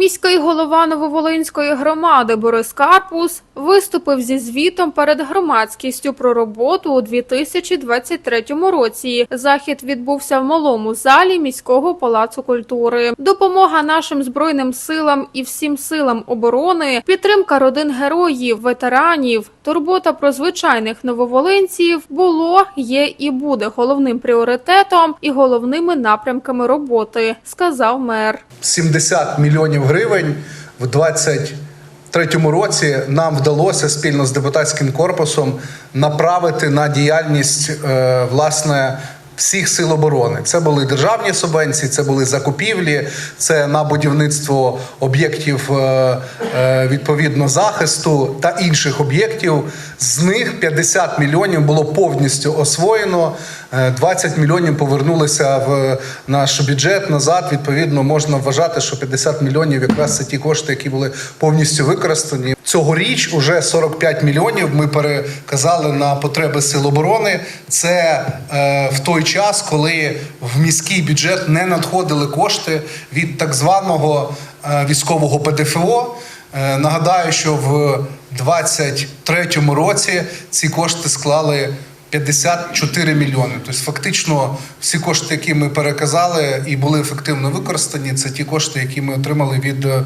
Міський голова Нововолинської громади Борис Карпус виступив зі звітом перед громадськістю про роботу у 2023 році. Захід відбувся в малому залі міського палацу культури. Допомога нашим збройним силам і всім силам оборони, підтримка родин героїв, ветеранів, турбота про звичайних нововолинців було, є і буде головним пріоритетом і головними напрямками роботи, сказав мер. 70 мільйонів гривень в 2023 році нам вдалося спільно з депутатським корпусом направити на діяльність е, власне. Всіх сил оборони це були державні субвенції, це були закупівлі, це на будівництво об'єктів е, е, відповідно захисту та інших об'єктів. З них 50 мільйонів було повністю освоєно. е, 20 мільйонів повернулися в наш бюджет назад. Відповідно, можна вважати, що 50 мільйонів якраз це ті кошти, які були повністю використані. Цьогоріч уже 45 мільйонів ми переказали на потреби сил оборони. Це е, в той час, коли в міський бюджет не надходили кошти від так званого е, військового ПДФО. Е, Нагадаю, що в 2023 році ці кошти склали 54 мільйони. Тобто, фактично, всі кошти, які ми переказали і були ефективно використані, це ті кошти, які ми отримали від е,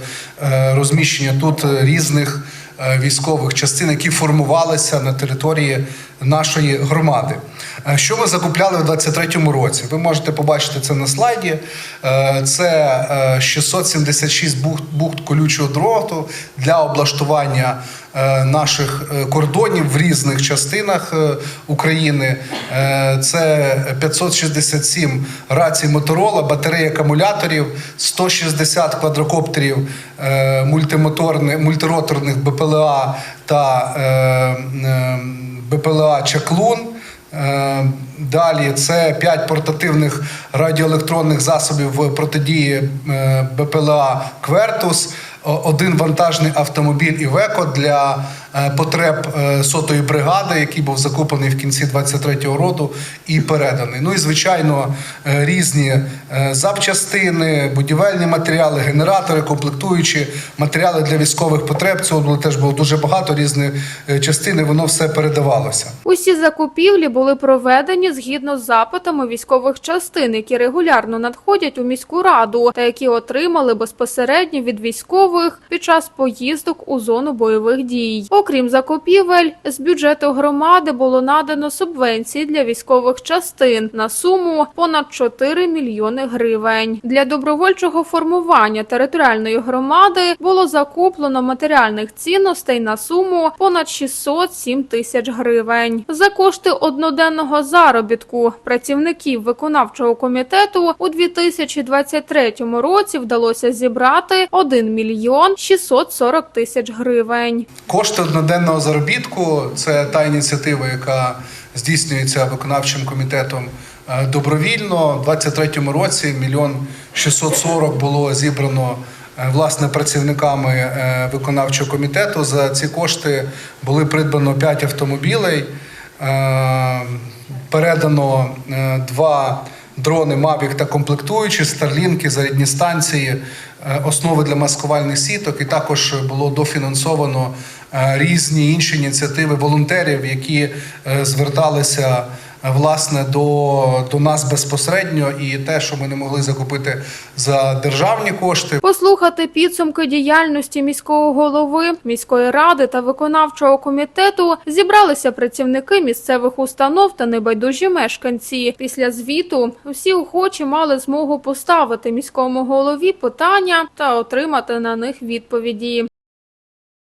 розміщення тут різних військових частин, які формувалися на території нашої громади. Е, Що ми закупляли в 2023 році? Ви можете побачити це на слайді. Е, Це е, 676 бухт, бухт колючого дроту для облаштування е, наших е, кордонів в різних частинах е, України. Е, Це 567 рацій Моторола, батареї акумуляторів, 160 квадрокоптерів е, мультимоторних, мультироторних БПЛА та е, е, БПЛА Чаклун. Е, Далі це 5 портативних радіоелектронних засобів протидії е, БПЛА Квертус, один вантажний автомобіль Івеко для е, потреб е, сотої бригади, який був закуплений в кінці 23-го року і переданий. Ну і звичайно, е, різні е, запчастини, будівельні матеріали, генератори, комплектуючі матеріали для військових потреб. Цього було теж було дуже багато різних е, частин. Воно все передавалося. Усі закупівлі були проведені згідно з запитами військових частин, які регулярно надходять у міську раду та які отримали безпосередньо від військових під час поїздок у зону бойових дій. Окрім закупівель, з бюджету громади було надано субвенції для військових частин на суму понад 4 мільйони гривень. Для добровольчого формування територіальної громади було закуплено матеріальних цінностей на суму понад 607 тисяч гривень. За кошти одноденного заробітку працівників виконавчого комітету у 2023 році вдалося зібрати 1 мільйон 640 тисяч гривень. Кошти одноденного заробітку це та ініціатива, яка здійснюється виконавчим комітетом е, добровільно. У 2023 році мільйон 640 було зібрано е, власне працівниками е, виконавчого комітету. За ці кошти були придбано 5 автомобілей, передано е, два. Дрони Mavic та комплектуючі, старлінки, зарядні станції, е, основи для маскувальних сіток, і також було дофінансовано е, різні інші ініціативи волонтерів, які е, зверталися власне до, до нас безпосередньо, і те, що ми не могли закупити за державні кошти, Послухати підсумки діяльності міського голови, міської ради та виконавчого комітету зібралися працівники місцевих установ та небайдужі мешканці. Після звіту всі охочі мали змогу поставити міському голові питання та отримати на них відповіді.